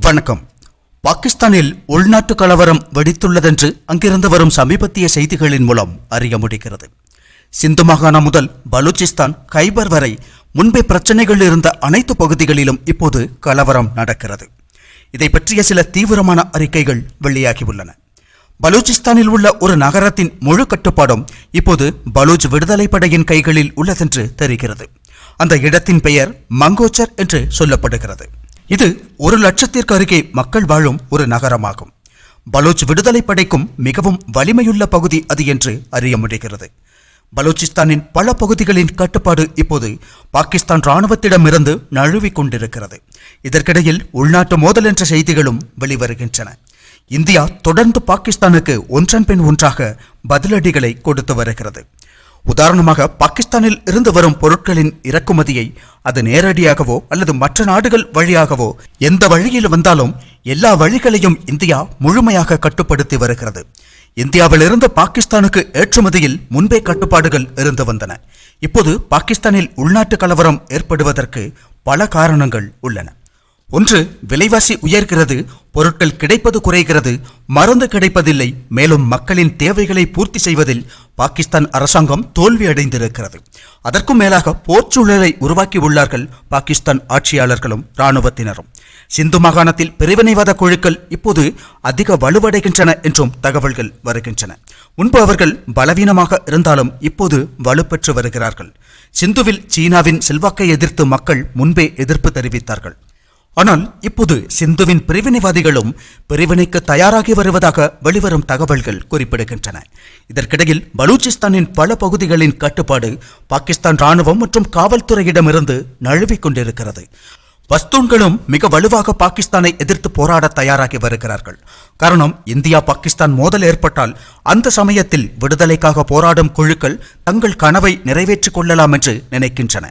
வணக்கம். பாகிஸ்தானில் உள்நாட்டு கலவரம் வெடித்துள்ளதென்று அங்கிருந்து வரும் சமீபத்திய செய்திகளின் மூலம் அறிய முடிகிறது. சிந்து மாகாணம் முதல் பலூச்சிஸ்தான் கைபர் வரை முன்பே பிரச்சனைகள் இருந்த அனைத்து பகுதிகளிலும் இப்போது கலவரம் நடக்கிறது. இதை பற்றிய சில தீவிரமான அறிக்கைகள் வெளியாகியுள்ளன பலூச்சிஸ்தானில் உள்ள ஒரு நகரத்தின் முழு கட்டுப்பாடும் இப்போது பலூச் விடுதலை படையின் கைகளில் உள்ளதென்று தெரிகிறது. அந்த இடத்தின் பெயர் மங்கோச்சர் என்று சொல்லப்படுகிறது. இது ஒரு லட்சத்திற்கு அருகே மக்கள் வாழும் ஒரு நகரமாகும். பலூச் விடுதலை படைக்கும் மிகவும் வலிமையுள்ள பகுதி அது என்று அறிய முடிகிறது. பலூச்சிஸ்தானின் பல பகுதிகளின் கட்டுப்பாடு இப்போது பாகிஸ்தான் ராணுவத்திடமிருந்து நழுவிக் கொண்டிருக்கிறது. இதற்கிடையில் உள்நாட்டு மோதல் என்ற செய்திகளும் வெளிவருகின்றன. இந்தியா தொடர்ந்து பாகிஸ்தானுக்கு ஒன்றன் பின் ஒன்றாக பதிலடிகளை கொடுத்து வருகிறது. உதாரணமாக பாகிஸ்தானில் இருந்து வரும் பொருட்களின் இறக்குமதியை அது நேரடியாகவோ அல்லது மற்ற நாடுகள் வழியாகவோ எந்த வழியில் வந்தாலும் எல்லா வழிகளையும் இந்தியா முழுமையாக கட்டுப்படுத்தி வருகிறது. இந்தியாவிலிருந்து பாகிஸ்தானுக்கு ஏற்றுமதியில் முன்பே கட்டுப்பாடுகள் இருந்து வந்தன. இப்போது பாகிஸ்தானில் உள்நாட்டு கலவரம் ஏற்படுவதற்கு பல காரணங்கள் உள்ளன. ஒன்று விலைவாசி உயர்கிறது பொருட்கள் கிடைப்பது குறைகிறது மருந்து கிடைப்பதில்லை மேலும் மக்களின் தேவைகளை பூர்த்தி செய்வதில் பாகிஸ்தான் அரசாங்கம் தோல்வியடைந்திருக்கிறது. அதற்கும் மேலாக போர்ச்சூழலை உருவாக்கியுள்ளார்கள் பாகிஸ்தான் ஆட்சியாளர்களும் இராணுவத்தினரும். சிந்து மாகாணத்தில் பிரிவினைவாத குழுக்கள் இப்போது அதிக வலுவடைகின்றன என்றும் தகவல்கள் வருகின்றன. முன்பு அவர்கள் பலவீனமாக இருந்தாலும் இப்போது வலுப்பெற்று வருகிறார்கள். சிந்துவில் சீனாவின் செல்வாக்கை எதிர்த்து மக்கள் முன்பே எதிர்ப்பு தெரிவித்தார்கள். ஆனால் இப்போது சிந்துவின் பிரிவினைவாதிகளும் பிரிவினைக்கு தயாராகி வருவதாக வெளிவரும் தகவல்கள் குறிப்பிடுகின்றன. இதற்கிடையில் பலூச்சிஸ்தானின் பல பகுதிகளின் கட்டுப்பாடு பாகிஸ்தான் ராணுவம் மற்றும் காவல்துறையிடமிருந்து நழுவிக் கொண்டிருக்கிறது. பஸ்தூன்களும் மிக வலுவாக பாகிஸ்தானை எதிர்த்து போராட தயாராகி வருகிறார்கள். காரணம் இந்தியா பாகிஸ்தான் மோதல் ஏற்பட்டால் அந்த சமயத்தில் விடுதலைக்காக போராடும் குழுக்கள் தங்கள் கனவை நிறைவேற்றிக் கொள்ளலாம் என்று நினைக்கின்றன.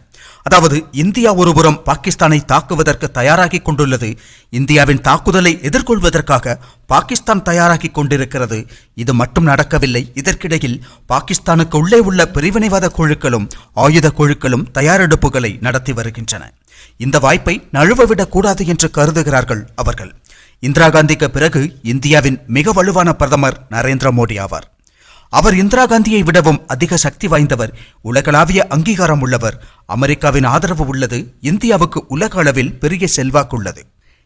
அதாவது இந்தியா ஒருபுறம் பாகிஸ்தானை தாக்குவதற்கு தயாராகி கொண்டுள்ளது. இந்தியாவின் தாக்குதலை எதிர்கொள்வதற்காக பாகிஸ்தான் தயாராகி கொண்டிருக்கிறது. இது மட்டும் நடக்கவில்லை. இதற்கிடையில் பாகிஸ்தானுக்கு உள்ளே உள்ள பிரிவினைவாத குழுக்களும் ஆயுத குழுக்களும் தயாரெடுப்புகளை நடத்தி வருகின்றன. இந்த வாய்ப்பை நழுவவிடக் கூடாது என்று கருதுகிறார்கள் அவர்கள். இந்திரா காந்திக்கு பிறகு இந்தியாவின் மிக வலுவான பிரதமர் நரேந்திர மோடி ஆவார். அவர் இந்திரா காந்தியை விடவும் அதிக சக்தி வாய்ந்தவர். உலகளாவிய அங்கீகாரம் உள்ளவர் அமெரிக்காவின் ஆதரவு உள்ளது. இந்தியாவுக்கு உலக அளவில் பெரிய செல்வாக்குள்ளது.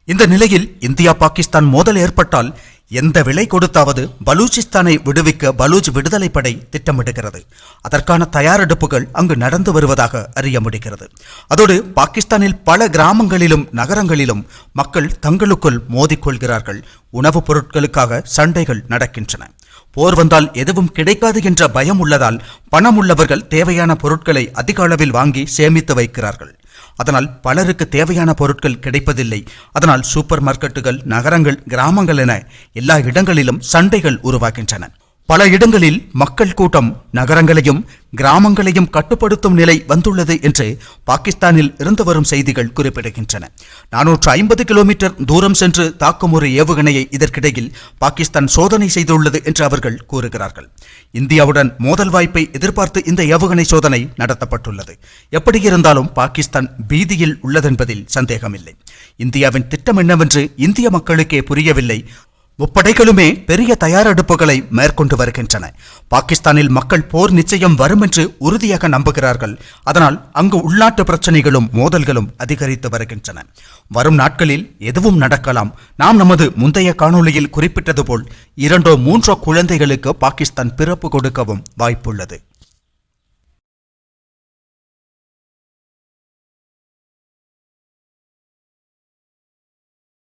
இந்த நிலையில் இந்தியா பாகிஸ்தான் மோதல் ஏற்பட்டால் எந்த விலை கொடுத்தாவது பலூச்சிஸ்தானை விடுவிக்க பலூச் விடுதலை படை திட்டமிடுகிறது. அதற்கான தயாரெடுப்புகள் அங்கு நடந்து வருவதாக அறிய முடிகிறது. அதோடு பாகிஸ்தானில் பல கிராமங்களிலும் நகரங்களிலும் மக்கள் தங்களுக்குள் மோதிக்கொள்கிறார்கள். உணவுப் பொருட்களுக்காக சண்டைகள் நடக்கின்றன. போர் வந்தால் எதுவும் கிடைக்காது என்ற பயம் உள்ளதால் பணம் உள்ளவர்கள் தேவையான பொருட்களை அதிக அளவில் வாங்கி சேமித்து வைக்கிறார்கள். அதனால் பலருக்கு தேவையான பொருட்கள் கிடைப்பதில்லை. அதனால் சூப்பர் மார்க்கெட்டுகள் நகரங்கள் கிராமங்கள் என எல்லா இடங்களிலும் சண்டைகள் உருவாகின்றன. பல இடங்களில் மக்கள் கூட்டம் நகரங்களையும் கிராமங்களையும் கட்டுப்படுத்தும் நிலை வந்துள்ளது என்று பாகிஸ்தானில் இருந்து வரும் செய்திகள் குறிப்பிடுகின்றன. நானூற்று ஐம்பது கிலோமீட்டர் தூரம் சென்று தாக்கும் ஒரு ஏவுகணையை இதற்கிடையில் பாகிஸ்தான் சோதனை செய்துள்ளது என்று அவர்கள் கூறுகிறார்கள். இந்தியாவுடன் மோதல் வாய்ப்பை எதிர்பார்த்து இந்த ஏவுகணை சோதனை நடத்தப்பட்டுள்ளது. எப்படி இருந்தாலும் பாகிஸ்தான் பீதியில் உள்ளதென்பதில் சந்தேகமில்லை. இந்தியாவின் திட்டம் என்னவென்று இந்திய மக்களுக்கே புரியவில்லை. முப்படைகளுமே பெரிய தயாரெடுப்புகளை மேற்கொண்டு வருகின்றன. பாகிஸ்தானில் மக்கள் போர் நிச்சயம் வரும் என்று உறுதியாக நம்புகிறார்கள். அதனால் அங்கு உள்நாட்டு பிரச்சனைகளும் மோதல்களும் அதிகரித்து வருகின்றன. வரும் நாட்களில் எதுவும் நடக்கலாம். நாம் நமது முந்தைய காணொளியில் குறிப்பிட்டது போல் இரண்டோ மூன்றோ குழந்தைகளுக்கு பாகிஸ்தான் பிறப்பு கொடுக்கவும் வாய்ப்புள்ளது.